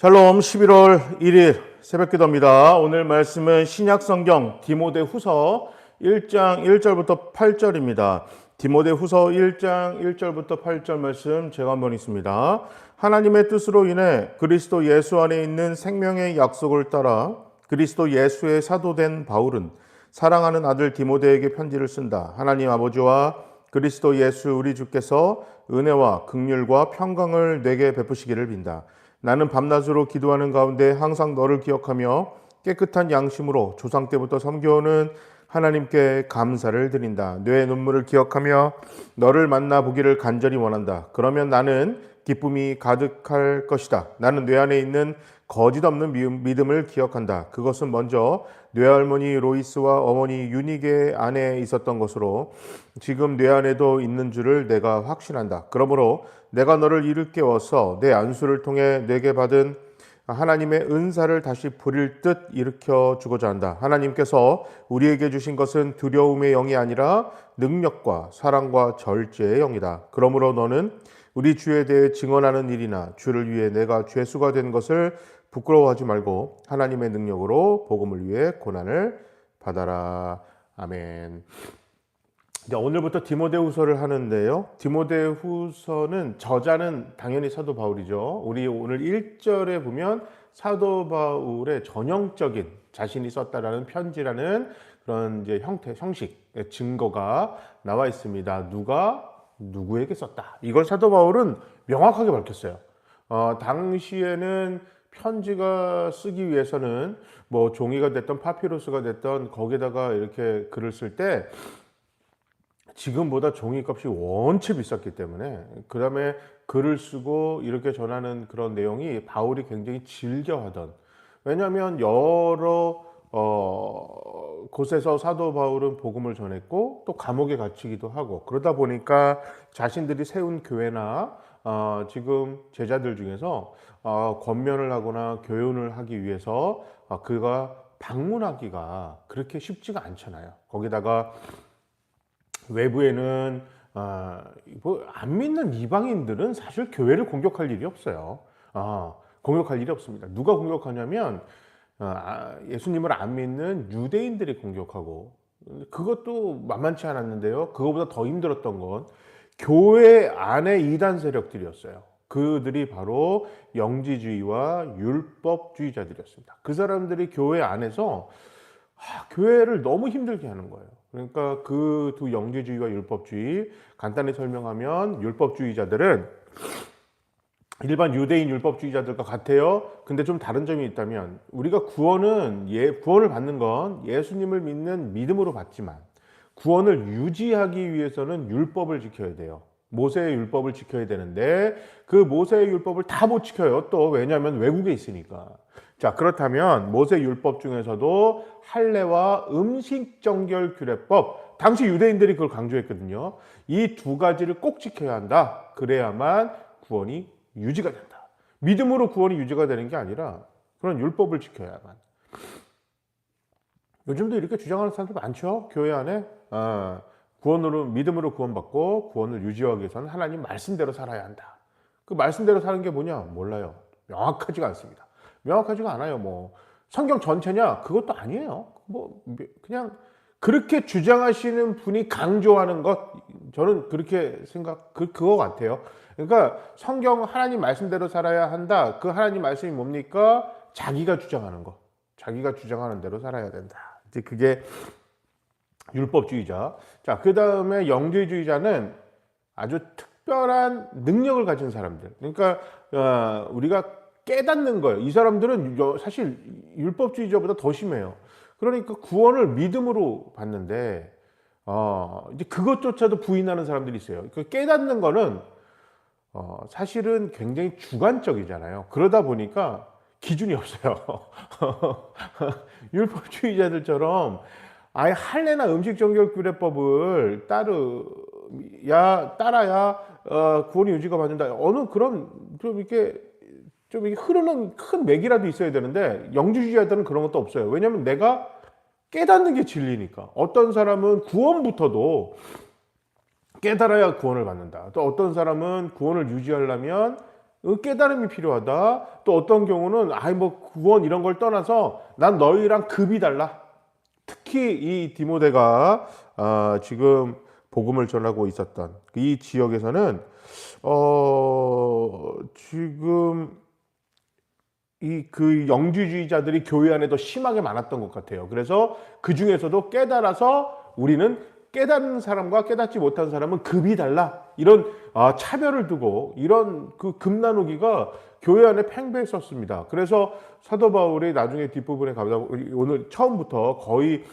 샬롬 11월 1일 새벽 기도입니다. 오늘 말씀은 신약 성경 디모데 후서 1장 1절부터 8절입니다. 디모데 후서 1장 1절부터 8절 말씀 제가 한번 있습니다. 하나님의 뜻으로 인해 그리스도 예수 안에 있는 생명의 약속을 따라 그리스도 예수의 사도된 바울은 사랑하는 아들 디모데에게 편지를 쓴다. 하나님 아버지와 그리스도 예수 우리 주께서 은혜와 극률과 평강을 내게 베푸시기를 빈다. 나는 밤낮으로 기도하는 가운데 항상 너를 기억하며 깨끗한 양심으로 조상 때부터 섬겨오는 하나님께 감사를 드린다. 뇌의 눈물을 기억하며 너를 만나 보기를 간절히 원한다. 그러면 나는 기쁨이 가득할 것이다. 나는 뇌 안에 있는 거짓 없는 믿음을 기억한다. 그것은 먼저 뇌할머니 로이스와 어머니 유니게 안에 있었던 것으로 지금 뇌 안에도 있는 줄을 내가 확신한다. 그러므로 내가 너를 깨워서 내 안수를 통해 내게 받은 하나님의 은사를 다시 부릴 듯 일으켜 주고자 한다. 하나님께서 우리에게 주신 것은 두려움의 영이 아니라 능력과 사랑과 절제의 영이다. 그러므로 너는 우리 주에 대해 증언하는 일이나 주를 위해 내가 죄수가 된 것을 부끄러워하지 말고 하나님의 능력으로 복음을 위해 고난을 받아라. 아멘. 이제 오늘부터 디모데후서를 하는데요. 디모데후서는 저자는 당연히 사도 바울이죠. 우리 오늘 1절에 보면 사도 바울의 전형적인 자신이 썼다라는 편지라는 그런 이제 형태, 형식, 증거가 나와 있습니다. 누가 누구에게 썼다. 이걸 사도 바울은 명확하게 밝혔어요. 어, 당시에는 편지가 쓰기 위해서는 뭐 종이가 됐던 파피루스가 됐던 거기다가 이렇게 글을 쓸 때 지금보다 종이값이 원체 비쌌기 때문에 그 다음에 글을 쓰고 이렇게 전하는 그런 내용이 바울이 굉장히 즐겨하던. 왜냐하면 여러 어, 곳에서 사도 바울은 복음을 전했고 또 감옥에 갇히기도 하고 그러다 보니까 자신들이 세운 교회나 어, 지금 제자들 중에서 어, 권면을 하거나 교훈을 하기 위해서 어, 그가 방문하기가 그렇게 쉽지가 않잖아요. 거기다가 외부에는 아, 뭐안 믿는 이방인들은 사실 교회를 공격할 일이 없어요. 아, 공격할 일이 없습니다. 누가 공격하냐면 아, 예수님을 안 믿는 유대인들이 공격하고 그것도 만만치 않았는데요. 그거보다 더 힘들었던 건 교회 안에 이단 세력들이었어요. 그들이 바로 영지주의와 율법주의자들이었습니다. 그 사람들이 교회 안에서 아, 교회를 너무 힘들게 하는 거예요. 그러니까 그 두 영지주의와 율법주의 간단히 설명하면 율법주의자들은 일반 유대인 율법주의자들과 같아요. 근데 좀 다른 점이 있다면 우리가 구원은 예 구원을 받는 건 예수님을 믿는 믿음으로 받지만 구원을 유지하기 위해서는 율법을 지켜야 돼요. 모세의 율법을 지켜야 되는데 그 모세의 율법을 다 못 지켜요. 또 왜냐하면 외국에 있으니까. 자 그렇다면 모세 율법 중에서도 할례와 음식 정결 규례법 당시 유대인들이 그걸 강조했거든요. 이 두 가지를 꼭 지켜야 한다. 그래야만 구원이 유지가 된다. 믿음으로 구원이 유지가 되는 게 아니라 그런 율법을 지켜야만. 요즘도 이렇게 주장하는 사람들 많죠. 교회 안에 아, 구원으로 믿음으로 구원받고 구원을 유지하기 위해서는 하나님 말씀대로 살아야 한다. 그 말씀대로 사는 게 뭐냐 몰라요. 명확하지가 않습니다. 명확하지가 않아요. 뭐 성경 전체냐 그것도 아니에요. 뭐 그냥 그렇게 주장하시는 분이 강조하는 것 저는 그렇게 생각 그 그거 같아요. 그러니까 성경 하나님 말씀대로 살아야 한다. 그 하나님 말씀이 뭡니까? 자기가 주장하는 거. 자기가 주장하는 대로 살아야 된다. 이제 그게 율법주의자. 자, 그 다음에 영주주의자는 아주 특별한 능력을 가진 사람들. 그러니까 어, 우리가 깨닫는 거예요. 이 사람들은 여- 사실 율법주의자보다 더 심해요. 그러니까 구원을 믿음으로 받는데 어, 이제 그것조차도 부인하는 사람들이 있어요. 그 깨닫는 거는 어, 사실은 굉장히 주관적이잖아요. 그러다 보니까 기준이 없어요. 율법주의자들처럼 아예 할례나 음식 정결 규례법을 따르야 따라야 어, 구원이 유지가 받는다. 어느 그런 좀 이렇게 좀 이렇게 흐르는 큰 맥이라도 있어야 되는데 영주주의자들은 그런 것도 없어요. 왜냐하면 내가 깨닫는 게 진리니까. 어떤 사람은 구원부터도 깨달아야 구원을 받는다. 또 어떤 사람은 구원을 유지하려면 어, 깨달음이 필요하다. 또 어떤 경우는 아이 뭐 구원 이런 걸 떠나서 난 너희랑 급이 달라. 특히 이 디모데가 아, 지금 복음을 전하고 있었던 이 지역에서는 어 지금 이 그 영주주의자들이 교회 안에 더 심하게 많았던 것 같아요. 그래서 그 중에서도 깨달아서 우리는 깨닫는 사람과 깨닫지 못한 사람은 급이 달라 이런 아, 차별을 두고 이런 그 급 나누기가 교회 안에 팽배했었습니다. 그래서 사도 바울이 나중에 뒷부분에 가다 오늘 처음부터 거의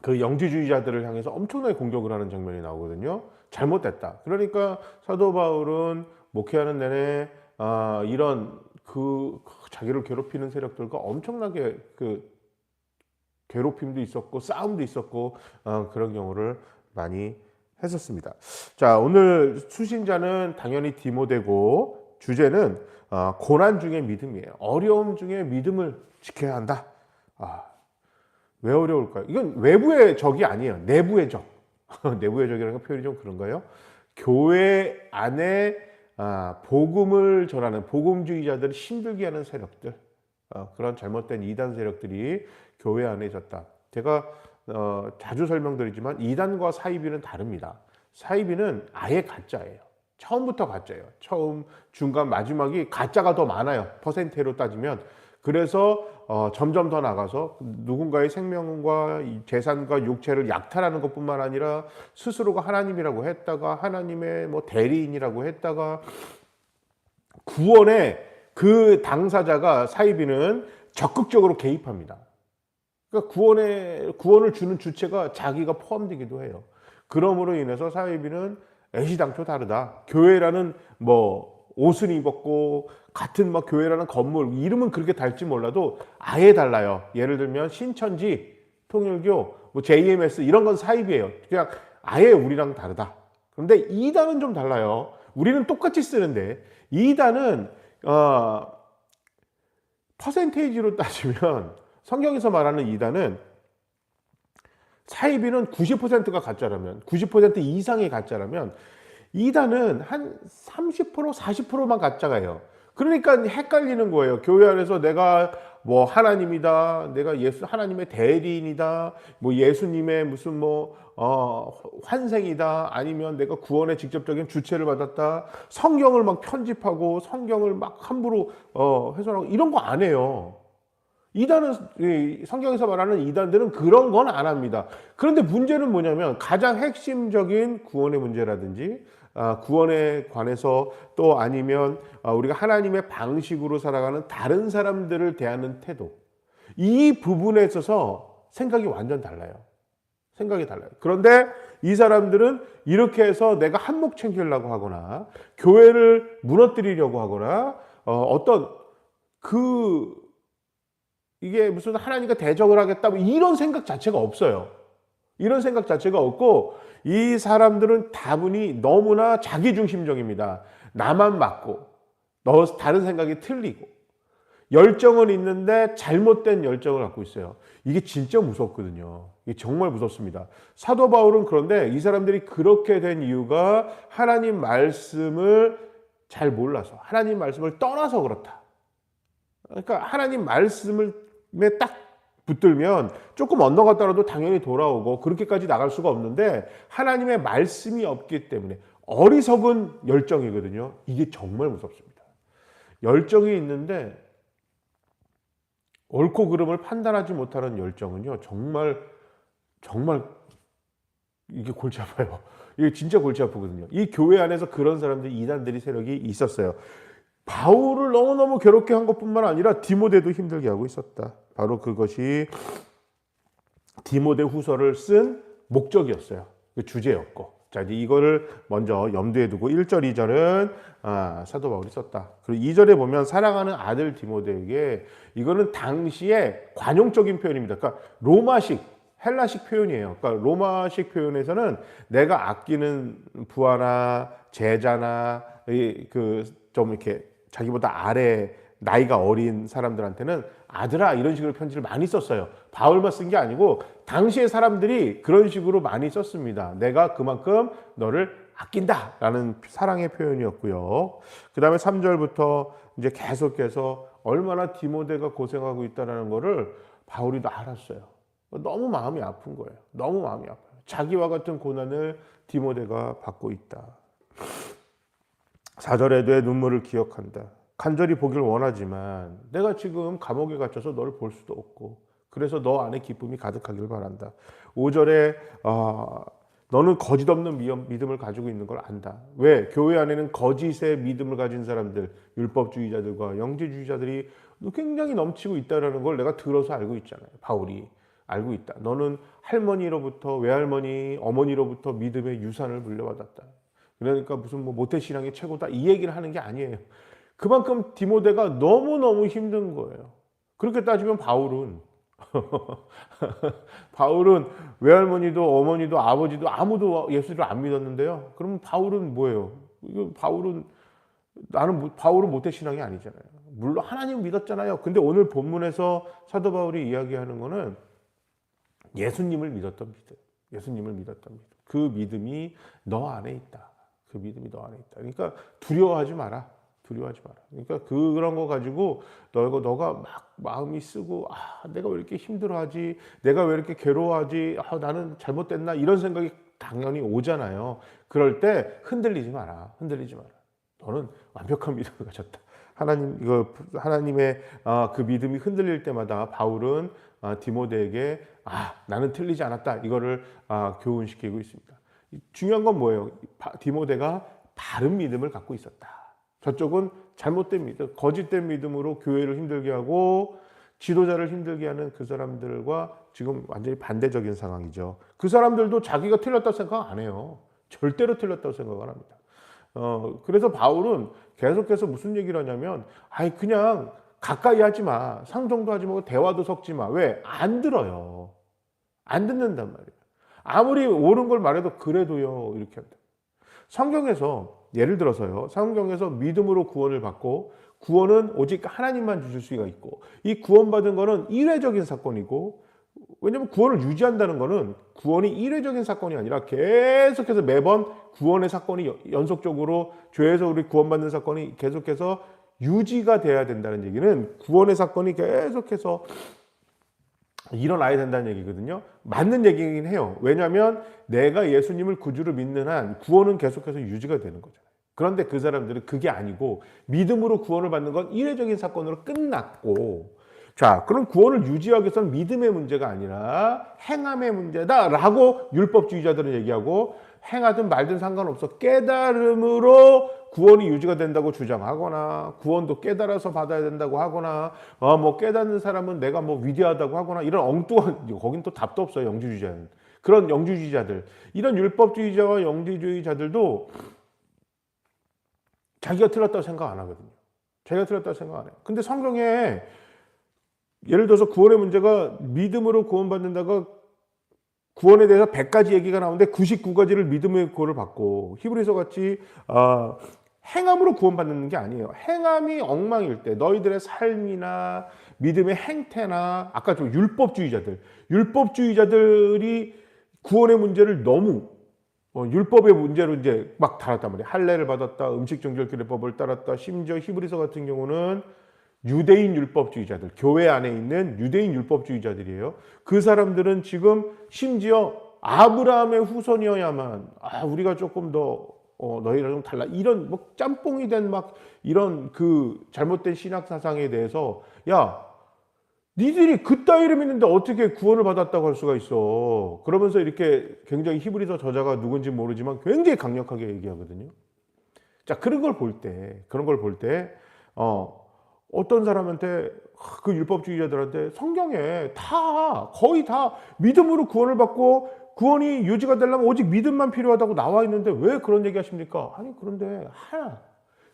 그 영지주의자들을 향해서 엄청나게 공격을 하는 장면이 나오거든요. 잘못됐다. 그러니까 사도 바울은 목회하는 내내 아, 이런 그 자기를 괴롭히는 세력들과 엄청나게 그 괴롭힘도 있었고 싸움도 있었고 어, 그런 경우를 많이 했었습니다. 자 오늘 수신자는 당연히 디모데고 주제는 어, 고난 중의 믿음이에요. 어려움 중에 믿음을 지켜야 한다. 아, 왜 어려울까요? 이건 외부의 적이 아니에요. 내부의 적. 내부의 적이라는 표현이 좀 그런가요? 교회 안에 아, 복음을 전하는 복음주의자들을 힘들게 하는 세력들, 어, 그런 잘못된 이단 세력들이 교회 안에 있었다. 제가 어, 자주 설명드리지만 이단과 사이비는 다릅니다. 사이비는 아예 가짜예요. 처음부터 가짜예요. 처음, 중간, 마지막이 가짜가 더 많아요. 퍼센테로 따지면. 그래서 어, 점점 더 나가서 누군가의 생명과 이 재산과 육체를 약탈하는 것뿐만 아니라 스스로가 하나님이라고 했다가 하나님의 뭐 대리인이라고 했다가 구원에 그 당사자가 사이비는 적극적으로 개입합니다. 그러니까 구원에 구원을 주는 주체가 자기가 포함되기도 해요. 그러므로 인해서 사이비는 애시당초 다르다. 교회라는 뭐 옷을 입었고 같은 막 교회라는 건물 이름은 그렇게 달지 몰라도 아예 달라요. 예를 들면 신천지, 통일교, 뭐 JMS 이런 건 사입이에요. 그냥 아예 우리랑 다르다. 그런데 이단은 좀 달라요. 우리는 똑같이 쓰는데 이단은 어, 퍼센테이지로 따지면 성경에서 말하는 이단은 사이비는 90%가 가짜라면 90% 이상이 가짜라면 이단은 한 30% 40%만 가짜가요. 그러니까 헷갈리는 거예요. 교회 안에서 내가 뭐 하나님이다, 내가 예수 하나님의 대리인이다, 뭐 예수님의 무슨 뭐 어, 환생이다, 아니면 내가 구원의 직접적인 주체를 받았다, 성경을 막 편집하고 성경을 막 함부로 어, 훼손하고 이런 거 안 해요. 이단은 이 성경에서 말하는 이단들은 그런 건 안 합니다. 그런데 문제는 뭐냐면 가장 핵심적인 구원의 문제라든지 아, 구원에 관해서 또 아니면 아, 우리가 하나님의 방식으로 살아가는 다른 사람들을 대하는 태도 이 부분에 있어서 생각이 완전 달라요. 생각이 달라요. 그런데 이 사람들은 이렇게 해서 내가 한몫 챙기려고 하거나 교회를 무너뜨리려고 하거나 어, 어떤 그 이게 무슨 하나님과 대적을 하겠다 뭐 이런 생각 자체가 없어요. 이런 생각 자체가 없고 이 사람들은 다분히 너무나 자기중심적입니다. 나만 맞고 너 다른 생각이 틀리고 열정은 있는데 잘못된 열정을 갖고 있어요. 이게 진짜 무섭거든요. 이게 정말 무섭습니다. 사도 바울은 그런데 이 사람들이 그렇게 된 이유가 하나님 말씀을 잘 몰라서 하나님 말씀을 떠나서 그렇다. 그러니까 하나님 말씀을 딱 붙들면 조금 언덕갔다라도 당연히 돌아오고 그렇게까지 나갈 수가 없는데 하나님의 말씀이 없기 때문에 어리석은 열정이거든요. 이게 정말 무섭습니다. 열정이 있는데 옳고 그름을 판단하지 못하는 열정은요. 정말 정말 이게 골치 아파요. 이게 진짜 골치 아프거든요. 이 교회 안에서 그런 사람들이 이단들이 세력이 있었어요. 바울을 너무너무 괴롭게 한 것뿐만 아니라 디모데도 힘들게 하고 있었다. 바로 그것이 디모데 후서를 쓴 목적이었어요. 그 주제였고. 자, 이제 이거를 먼저 염두에 두고 1절, 2절은 아, 사도 바울이 썼다. 그리고 2절에 보면 사랑하는 아들 디모데에게 이거는 당시에 관용적인 표현입니다. 그러니까 로마식, 헬라식 표현이에요. 그러니까 로마식 표현에서는 내가 아끼는 부하나 제자나 그 좀 이렇게 자기보다 아래 나이가 어린 사람들한테는 아들아 이런 식으로 편지를 많이 썼어요. 바울만 쓴 게 아니고 당시의 사람들이 그런 식으로 많이 썼습니다. 내가 그만큼 너를 아낀다 라는 사랑의 표현이었고요. 그 다음에 3절부터 이제 계속해서 얼마나 디모데가 고생하고 있다라는 거를 바울이 다 알았어요. 너무 마음이 아픈 거예요. 너무 마음이 아파요. 자기와 같은 고난을 디모데가 받고 있다. 4절에 내 눈물을 기억한다. 간절히 보길 원하지만 내가 지금 감옥에 갇혀서 너를 볼 수도 없고 그래서 너 안에 기쁨이 가득하길 바란다. 5절에 어, 너는 거짓 없는 믿음을 가지고 있는 걸 안다. 왜? 교회 안에는 거짓의 믿음을 가진 사람들, 율법주의자들과 영지주의자들이 굉장히 넘치고 있다는 걸 내가 들어서 알고 있잖아요. 바울이 알고 있다. 너는 할머니로부터 외할머니, 어머니로부터 믿음의 유산을 물려받았다. 그러니까 무슨 뭐 모태 신앙이 최고다 이 얘기를 하는 게 아니에요. 그만큼 디모데가 너무 너무 힘든 거예요. 그렇게 따지면 바울은 바울은 외할머니도 어머니도 아버지도 아무도 예수를 안 믿었는데요. 그러면 바울은 뭐예요? 이거 바울은 나는 뭐- 바울은 모태 신앙이 아니잖아요. 물론 하나님 믿었잖아요. 근데 오늘 본문에서 사도 바울이 이야기하는 거는 예수님을 믿었던 믿음. 예수님을 믿었던 믿음. 그 믿음이 너 안에 있다. 그 믿음이 너 안에 있다. 그러니까 두려워하지 마라. 두려워하지 마라. 그러니까 그런 거 가지고 너가 너가 막 마음이 쓰고 아 내가 왜 이렇게 힘들어하지? 내가 왜 이렇게 괴로워하지? 아 나는 잘못됐나? 이런 생각이 당연히 오잖아요. 그럴 때 흔들리지 마라. 흔들리지 마라. 너는 완벽한 믿음을 가졌다. 하나님 이거 하나님의 아, 그 믿음이 흔들릴 때마다 바울은 아, 디모데에게 아 나는 틀리지 않았다 이거를 아, 교훈시키고 있습니다. 중요한 건 뭐예요? 바- 디모데가 바른 믿음을 갖고 있었다. 저쪽은 잘못된 믿음, 거짓된 믿음으로 교회를 힘들게 하고 지도자를 힘들게 하는 그 사람들과 지금 완전히 반대적인 상황이죠. 그 사람들도 자기가 틀렸다고 생각 안 해요. 절대로 틀렸다고 생각을 합니다. 어, 그래서 바울은 계속해서 무슨 얘기를 하냐면, 아이, 그냥 가까이 하지 마. 상종도 하지 말고 대화도 섞지 마. 왜? 안 들어요. 안 듣는단 말이에요. 아무리 옳은 걸 말해도 그래도요. 이렇게 한다. 성경에서 예를 들어서요. 성경에서 믿음으로 구원을 받고 구원은 오직 하나님만 주실 수가 있고 이 구원받은 거는 일회적인 사건이고 왜냐하면 구원을 유지한다는 거는 구원이 일회적인 사건이 아니라 계속해서 매번 구원의 사건이 연- 연속적으로 죄에서 우리 구원받는 사건이 계속해서 유지가 돼야 된다는 얘기는 구원의 사건이 계속해서 일어나야 된다는 얘기거든요. 맞는 얘기긴 해요. 왜냐하면 내가 예수님을 구주로 믿는 한 구원은 계속해서 유지가 되는 거잖아요. 그런데 그 사람들은 그게 아니고 믿음으로 구원을 받는 건 일회적인 사건으로 끝났고 자, 그럼 구원을 유지하기 위해서는 믿음의 문제가 아니라 행함의 문제다라고 율법주의자들은 얘기하고 행하든 말든 상관없어 깨달음으로 구원이 유지가 된다고 주장하거나 구원도 깨달아서 받아야 된다고 하거나 어, 뭐 깨닫는 사람은 내가 뭐 위대하다고 하거나 이런 엉뚱한 거긴 또 답도 없어요 영주주의자는 그런 영주주의자들. 이런 율법주의자와 영주주의자들도 자기가 틀렸다고 생각 안 하거든요. 자기가 틀렸다고 생각 안 해요. 근데 성경에 예를 들어서 구원의 문제가 믿음으로 구원받는다가 구원에 대해서 100가지 얘기가 나오는데 99가지를 믿음의 구원을 받고 히브리서 같이 아, 행함으로 구원받는 게 아니에요. 행함이 엉망일 때 너희들의 삶이나 믿음의 행태나 아까 좀 율법주의자들, 율법주의자들이 구원의 문제를 너무 어, 율법의 문제로 이제 막 달았단 말이에요. 할례를 받았다, 음식 정결기례법을 따랐다, 심지어 히브리서 같은 경우는 유대인 율법주의자들, 교회 안에 있는 유대인 율법주의자들이에요. 그 사람들은 지금 심지어 아브라함의 후손이어야만 아, 우리가 조금 더 어, 너희랑 좀 달라. 이런 뭐 짬뽕이 된 막 이런 그 잘못된 신학 사상에 대해서 야 니들이 그따위를 믿는데 어떻게 구원을 받았다고 할 수가 있어? 그러면서 이렇게 굉장히 히브리서 저자가 누군지 모르지만 굉장히 강력하게 얘기하거든요. 자 그런 걸 볼 때 그런 걸 볼 때 어, 어떤 사람한테 그 율법주의자들한테 성경에 다 거의 다 믿음으로 구원을 받고 구원이 유지가 되려면 오직 믿음만 필요하다고 나와 있는데 왜 그런 얘기 하십니까? 아니 그런데 하나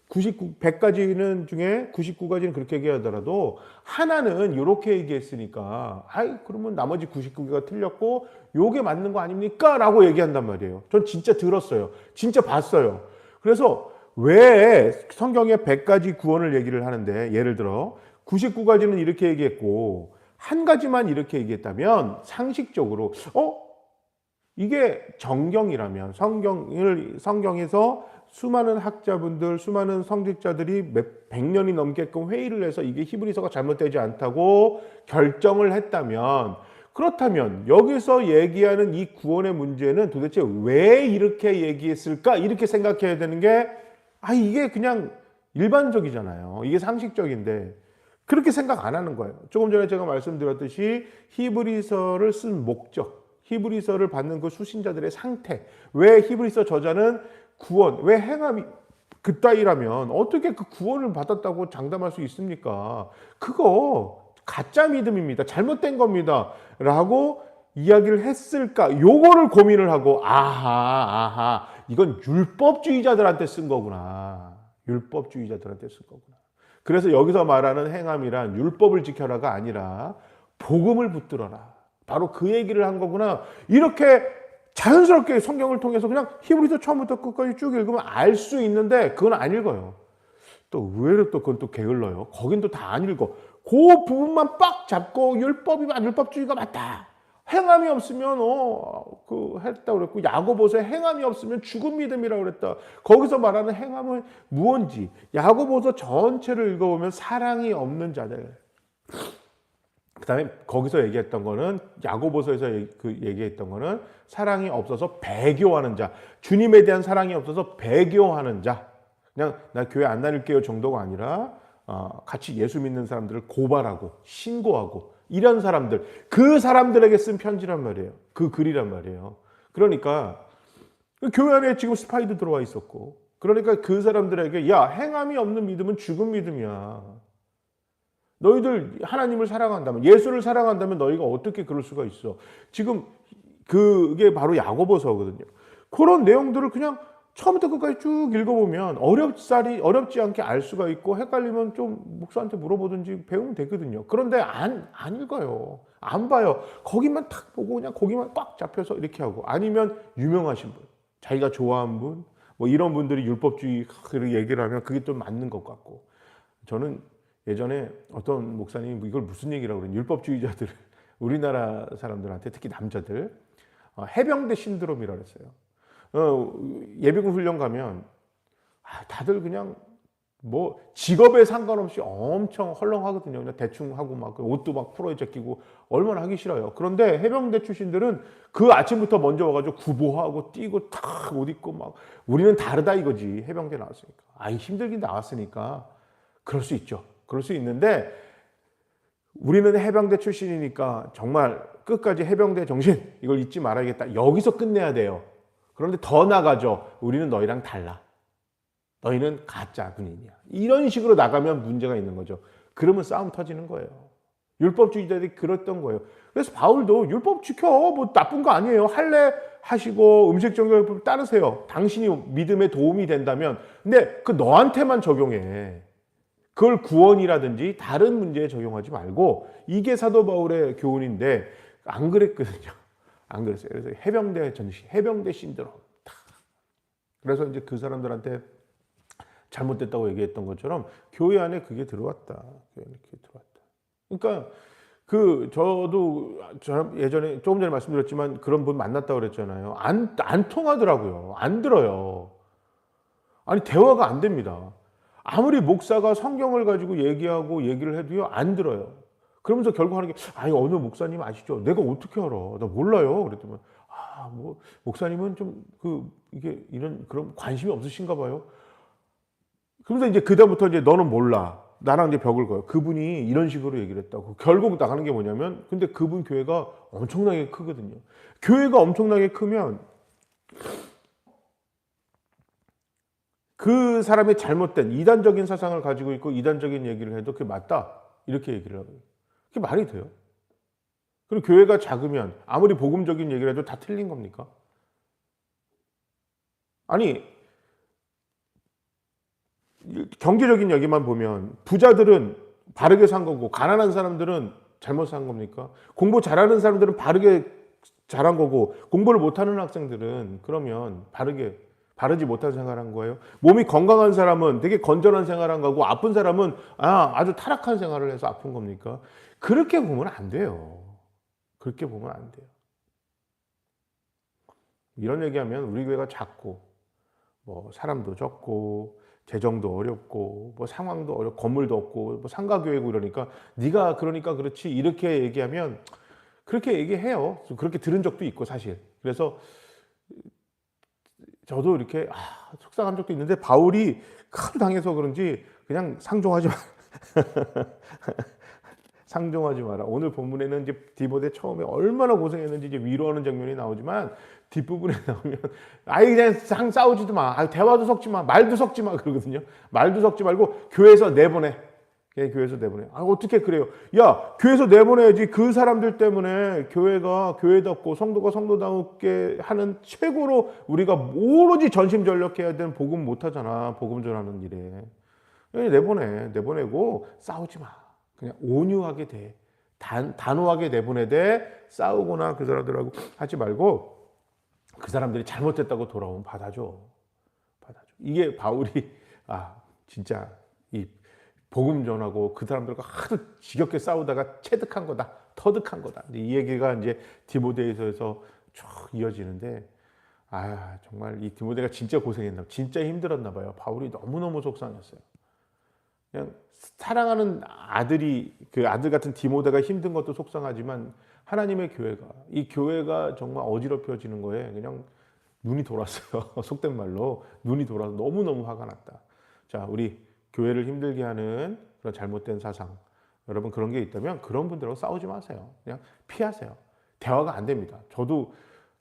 99 100가지는 중에 99가지는 그렇게 얘기하더라도 하나는 이렇게 얘기했으니까 아이 그러면 나머지 99개가 틀렸고 요게 맞는 거 아닙니까? 라고 얘기한단 말이에요. 전 진짜 들었어요. 진짜 봤어요. 그래서 왜 성경에 100가지 구원을 얘기를 하는데 예를 들어 99가지는 이렇게 얘기했고 한 가지만 이렇게 얘기했다면 상식적으로 어 이게 정경이라면 성경을 성경에서 수많은 학자분들, 수많은 성직자들이 몇 백 년이 넘게끔 회의를 해서 이게 히브리서가 잘못되지 않다고 결정을 했다면 그렇다면 여기서 얘기하는 이 구원의 문제는 도대체 왜 이렇게 얘기했을까? 이렇게 생각해야 되는 게 아, 이게 그냥 일반적이잖아요. 이게 상식적인데 그렇게 생각 안 하는 거예요. 조금 전에 제가 말씀드렸듯이 히브리서를 쓴 목적, 히브리서를 받는 그 수신자들의 상태, 왜 히브리서 저자는 구원, 왜 행함이 그따위라면 어떻게 그 구원을 받았다고 장담할 수 있습니까? 그거 가짜 믿음입니다. 잘못된 겁니다. 라고 이야기를 했을까? 요거를 고민을 하고 아하 아하 이건 율법주의자들한테 쓴 거구나. 율법주의자들한테 쓴 거구나. 그래서 여기서 말하는 행함이란 율법을 지켜라가 아니라 복음을 붙들어라. 바로 그 얘기를 한 거구나. 이렇게 자연스럽게 성경을 통해서 그냥 히브리서 처음부터 끝까지 쭉 읽으면 알 수 있는데 그건 안 읽어요. 또 의외로 또 그건 또 게을러요. 거긴 또 다 안 읽어. 그 부분만 빡 잡고 율법이만 율법주의가 맞다. 행함이 없으면 어그 했다 그랬고 야고보서에 행함이 없으면 죽은 믿음이라고 그랬다. 거기서 말하는 행함은 무언지 야고보서 전체를 읽어보면 사랑이 없는 자들. 그다음에 거기서 얘기했던 거는 야고보서에서 그 얘기했던 거는 사랑이 없어서 배교하는 자, 주님에 대한 사랑이 없어서 배교하는 자. 그냥 나 교회 안 다닐게요 정도가 아니라 어, 같이 예수 믿는 사람들을 고발하고 신고하고 이런 사람들 그 사람들에게 쓴 편지란 말이에요. 그 글이란 말이에요. 그러니까 그 교회 안에 지금 스파이도 들어와 있었고 그러니까 그 사람들에게 야 행함이 없는 믿음은 죽은 믿음이야. 너희들 하나님을 사랑한다면 예수를 사랑한다면 너희가 어떻게 그럴 수가 있어? 지금 그게 바로 야고보서거든요. 그런 내용들을 그냥 처음부터 끝까지 쭉 읽어보면 어렵사리 어렵지 않게 알 수가 있고 헷갈리면 좀 목사한테 물어보든지 배우면 되거든요. 그런데 안 안 읽어요. 안 봐요. 거기만 탁 보고 그냥 거기만 꽉 잡혀서 이렇게 하고 아니면 유명하신 분, 자기가 좋아하는 분, 뭐 이런 분들이 율법주의 그 얘기를 하면 그게 또 맞는 것 같고 저는 예전에 어떤 목사님 이걸 무슨 얘기라고 그래 율법주의자들 우리나라 사람들한테 특히 남자들 어, 해병대 신드롬이라고 그랬어요. 어, 예비군 훈련 가면 아, 다들 그냥 뭐 직업에 상관없이 엄청 헐렁하거든요. 그냥 대충 하고 막그 옷도 막 풀어 제끼고 얼마나 하기 싫어요. 그런데 해병대 출신들은 그 아침부터 먼저 와가지고 구보하고 뛰고 탁 옷 입고 막 우리는 다르다 이거지 해병대 나왔으니까. 아이 힘들긴 나왔으니까 그럴 수 있죠. 그럴 수 있는데 우리는 해병대 출신이니까 정말 끝까지 해병대 정신 이걸 잊지 말아야겠다. 여기서 끝내야 돼요. 그런데 더 나가죠. 우리는 너희랑 달라. 너희는 가짜 군인이야. 이런 식으로 나가면 문제가 있는 거죠. 그러면 싸움 터지는 거예요. 율법주의자들이 그랬던 거예요. 그래서 바울도 율법 지켜. 뭐 나쁜 거 아니에요. 할례 하시고 음식 정결법 따르세요. 당신이 믿음에 도움이 된다면. 근데 그 너한테만 적용해. 그걸 구원이라든지 다른 문제에 적용하지 말고 이게 사도 바울의 교훈인데 안 그랬거든요. 안 그랬어요. 그래서 해병대 전시, 해병대 신드롬. 다. 그래서 이제 그 사람들한테 잘못됐다고 얘기했던 것처럼 교회 안에 그게 들어왔다. 그게 들어왔다. 그러니까 그 저도 저 예전에 조금 전에 말씀드렸지만 그런 분 만났다고 그랬잖아요. 안 안 통하더라고요. 안 들어요. 아니 대화가 안 됩니다. 아무리 목사가 성경을 가지고 얘기하고 얘기를 해도요 안 들어요. 그러면서 결국 하는 게 아니 어느 목사님 아시죠? 내가 어떻게 알아? 나 몰라요. 그랬더니 아 뭐 목사님은 좀 그 이게 이런 그런 관심이 없으신가 봐요. 그러면서 이제 그다음부터 이제 너는 몰라. 나랑 이제 벽을 거요. 그분이 이런 식으로 얘기를 했다고. 결국 나가는 게 뭐냐면 근데 그분 교회가 엄청나게 크거든요. 교회가 엄청나게 크면 그 사람의 잘못된 이단적인 사상을 가지고 있고 이단적인 얘기를 해도 그게 맞다. 이렇게 얘기를 하고요. 그게 말이 돼요. 그리고 교회가 작으면 아무리 복음적인 얘기를 해도 다 틀린 겁니까? 아니, 경제적인 얘기만 보면 부자들은 바르게 산 거고 가난한 사람들은 잘못 산 겁니까? 공부 잘하는 사람들은 바르게 잘한 거고 공부를 못하는 학생들은 그러면 바르게 바르지 못한 생활한 거예요. 몸이 건강한 사람은 되게 건전한 생활한 거고 아픈 사람은 아, 아주 타락한 생활을 해서 아픈 겁니까? 그렇게 보면 안 돼요. 그렇게 보면 안 돼요. 이런 얘기하면 우리 교회가 작고 뭐 사람도 적고 재정도 어렵고 뭐 상황도 어렵고 건물도 없고 뭐 상가 교회고 이러니까 네가 그러니까 그렇지 이렇게 얘기하면 그렇게 얘기해요. 그렇게 들은 적도 있고 사실. 그래서 저도 이렇게 아, 속상한 적도 있는데 바울이 큰 당해서 그런지 그냥 상종하지 마. 상종하지 마라. 오늘 본문에는 이제 디모데 처음에 얼마나 고생했는지 이제 위로하는 장면이 나오지만 뒷부분에 나오면 아예 그냥 상 싸우지도 마. 아, 대화도 섞지 마. 말도 섞지 마 그러거든요. 말도 섞지 말고 교회에서 내보내. 예, 교회에서 내보내. 아, 어떻게 그래요? 야, 교회에서 내보내야지. 그 사람들 때문에 교회가 교회답고 성도가 성도답게 하는 최고로 우리가 오로지 전심전력해야 되는 복음 못 하잖아. 복음 전하는 일에. 예, 내보내. 내보내고 싸우지 마. 그냥 온유하게 돼. 단, 단호하게 내보내되 싸우거나 그 사람들하고 하지 말고 그 사람들이 잘못됐다고 돌아오면 받아줘. 받아줘. 이게 바울이 아 진짜 이 복음 전하고 그 사람들과 하도 지겹게 싸우다가 체득한 거다, 터득한 거다. 이 얘기가 이제 디모데에서 쭉 이어지는데 아 정말 이 디모데가 진짜 고생했나, 진짜 힘들었나 봐요. 바울이 너무 너무 속상했어요. 그냥 사랑하는 아들이 그 아들 같은 디모데가 힘든 것도 속상하지만 하나님의 교회가 이 교회가 정말 어지럽혀지는 거에 그냥 눈이 돌았어요. 속된 말로 눈이 돌아서 너무 너무 화가 났다. 자, 우리 교회를 힘들게 하는 그런 잘못된 사상 여러분 그런 게 있다면 그런 분들하고 싸우지 마세요. 그냥 피하세요. 대화가 안 됩니다. 저도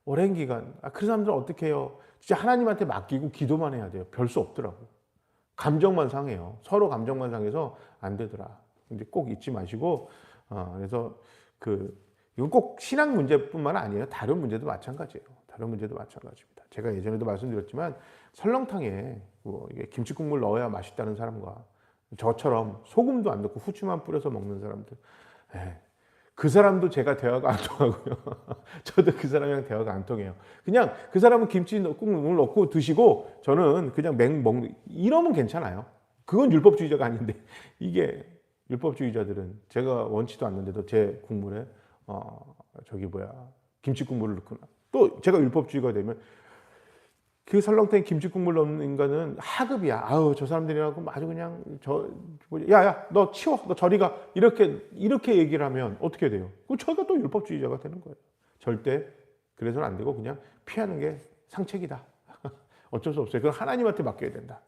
오랜 기간 아, 그 사람들 어떻게 해요? 진짜 하나님한테 맡기고 기도만 해야 돼요. 별 수 없더라고. 감정만 상해요. 서로 감정만 상해서 안 되더라. 근데 꼭 잊지 마시고 어, 그래서 그 이건 꼭 신앙 문제뿐만 아니에요. 다른 문제도 마찬가지예요. 다른 문제도 마찬가지입니다. 제가 예전에도 말씀드렸지만 설렁탕에 뭐 이게 김치 국물 넣어야 맛있다는 사람과 저처럼 소금도 안 넣고 후추만 뿌려서 먹는 사람들, 에, 그 사람도 제가 대화가 안 통하고요. 저도 그 사람이랑 대화가 안 통해요. 그냥 그 사람은 김치 국물 넣고 드시고 저는 그냥 맹 먹는 이러면 괜찮아요. 그건 율법주의자가 아닌데 이게 율법주의자들은 제가 원치도 않는데도 제 국물에 어 저기 뭐야 김치 국물을 넣거나 또 제가 율법주의가 되면 그 설렁탕에 김치 국물 넣는 인간은 하급이야. 아우 저 사람들이라고 아주 그냥 저 야야 너 치워 너 저리 가 이렇게 이렇게 얘기를 하면 어떻게 돼요? 그 저희가 또 율법주의자가 되는 거예요. 절대 그래서는 안 되고 그냥 피하는 게 상책이다. 어쩔 수 없어요. 그건 하나님한테 맡겨야 된다.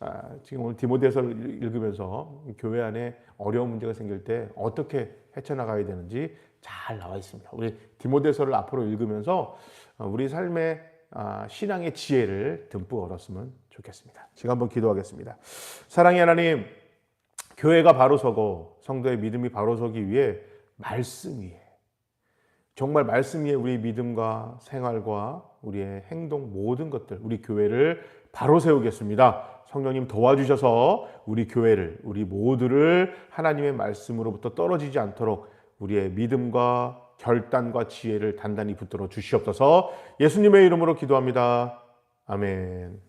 아, 지금 오늘 디모데서를 읽으면서 교회 안에 어려운 문제가 생길 때 어떻게 헤쳐나가야 되는지 잘 나와 있습니다. 우리 디모데서를 앞으로 읽으면서 어, 우리 아, 신앙의 지혜를 듬뿍 얻었으면 좋겠습니다. 지금 한번 기도하겠습니다. 사랑의 하나님, 교회가 바로 서고 성도의 믿음이 바로 서기 위해 말씀 위에 정말 말씀 위에 우리의 믿음과 생활과 우리의 행동 모든 것들 우리 교회를 바로 세우겠습니다. 성령님 도와주셔서 우리 교회를 우리 모두를 하나님의 말씀으로부터 떨어지지 않도록 우리의 믿음과 결단과 지혜를 단단히 붙들어 주시옵소서. 예수님의 이름으로 기도합니다. 아멘.